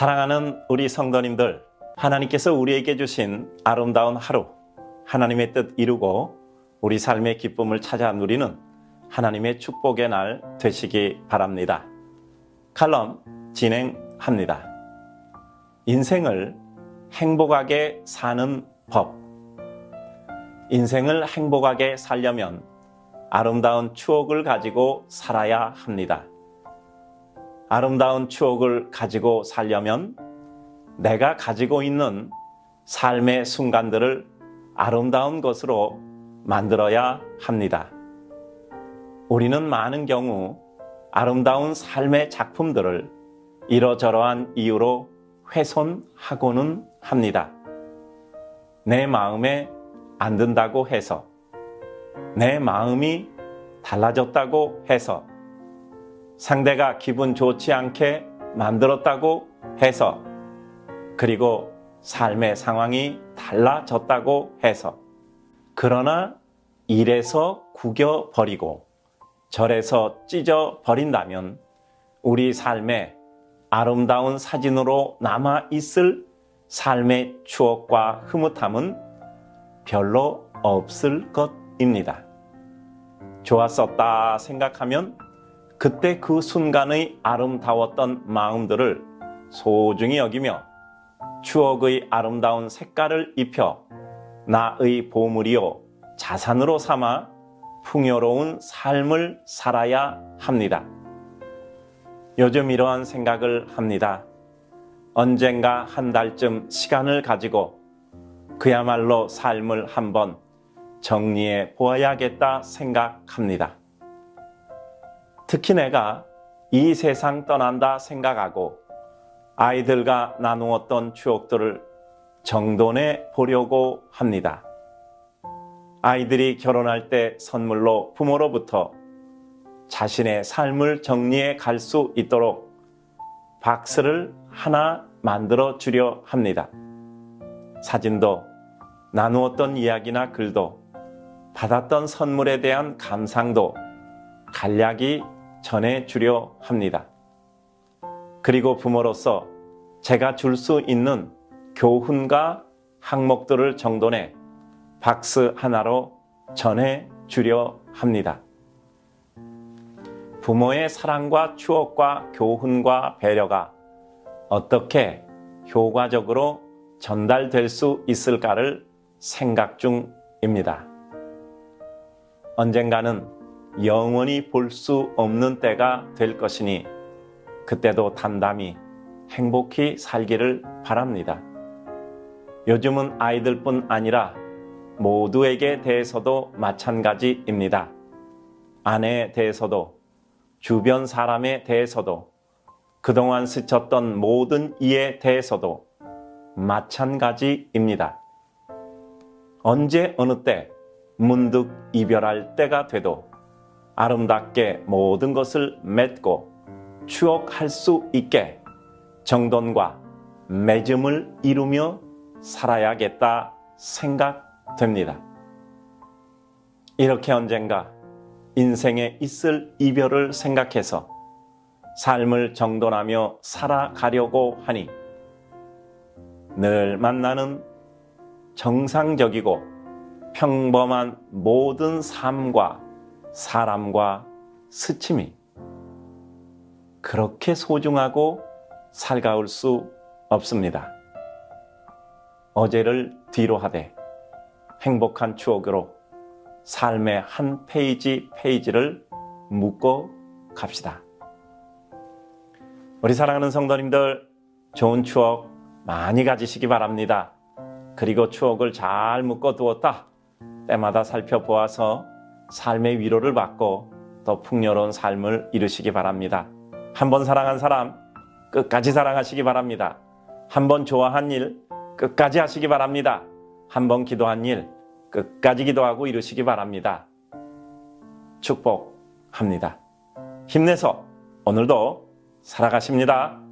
사랑하는 우리 성도님들, 하나님께서 우리에게 주신 아름다운 하루, 하나님의 뜻 이루고 우리 삶의 기쁨을 찾아 누리는 하나님의 축복의 날 되시기 바랍니다. 칼럼 진행합니다. 인생을 행복하게 사는 법. 인생을 행복하게 살려면 아름다운 추억을 가지고 살아야 합니다. 아름다운 추억을 가지고 살려면 내가 가지고 있는 삶의 순간들을 아름다운 것으로 만들어야 합니다. 우리는 많은 경우 아름다운 삶의 작품들을 이러저러한 이유로 훼손하고는 합니다. 내 마음에 안 든다고 해서, 내 마음이 달라졌다고 해서, 상대가 기분 좋지 않게 만들었다고 해서, 그리고 삶의 상황이 달라졌다고 해서, 그러나 이래서 구겨버리고 절에서 찢어버린다면 우리 삶에 아름다운 사진으로 남아 있을 삶의 추억과 흐뭇함은 별로 없을 것입니다. 좋았었다 생각하면 그때 그 순간의 아름다웠던 마음들을 소중히 여기며 추억의 아름다운 색깔을 입혀 나의 보물이요 자산으로 삼아 풍요로운 삶을 살아야 합니다. 요즘 이러한 생각을 합니다. 언젠가 한 달쯤 시간을 가지고 그야말로 삶을 한번 정리해 보아야겠다 생각합니다. 특히 내가 이 세상 떠난다 생각하고 아이들과 나누었던 추억들을 정돈해 보려고 합니다. 아이들이 결혼할 때 선물로 부모로부터 자신의 삶을 정리해 갈 수 있도록 박스를 하나 만들어 주려 합니다. 사진도 나누었던 이야기나 글도 받았던 선물에 대한 감상도 간략히 전해 주려 합니다. 그리고 부모로서 제가 줄 수 있는 교훈과 항목들을 정돈해 박스 하나로 전해 주려 합니다. 부모의 사랑과 추억과 교훈과 배려가 어떻게 효과적으로 전달될 수 있을까를 생각 중입니다. 언젠가는 영원히 볼 수 없는 때가 될 것이니 그때도 담담히 행복히 살기를 바랍니다. 요즘은 아이들뿐 아니라 모두에게 대해서도 마찬가지입니다. 아내에 대해서도 주변 사람에 대해서도 그동안 스쳤던 모든 이에 대해서도 마찬가지입니다. 언제 어느 때 문득 이별할 때가 돼도 아름답게 모든 것을 맺고 추억할 수 있게 정돈과 맺음을 이루며 살아야겠다 생각됩니다. 이렇게 언젠가 인생에 있을 이별을 생각해서 삶을 정돈하며 살아가려고 하니 늘 만나는 정상적이고 평범한 모든 삶과 사람과 스침이 그렇게 소중하고 살가울 수 없습니다. 어제를 뒤로 하되 행복한 추억으로 삶의 한 페이지 페이지를 묶어 갑시다. 우리 사랑하는 성도님들 좋은 추억 많이 가지시기 바랍니다. 그리고 추억을 잘 묶어 두었다. 때마다 살펴보아서 삶의 위로를 받고 더 풍요로운 삶을 이루시기 바랍니다. 한번 사랑한 사람 끝까지 사랑하시기 바랍니다. 한번 좋아한 일 끝까지 하시기 바랍니다. 한번 기도한 일 끝까지 기도하고 이루시기 바랍니다. 축복합니다. 힘내서 오늘도 살아가십니다.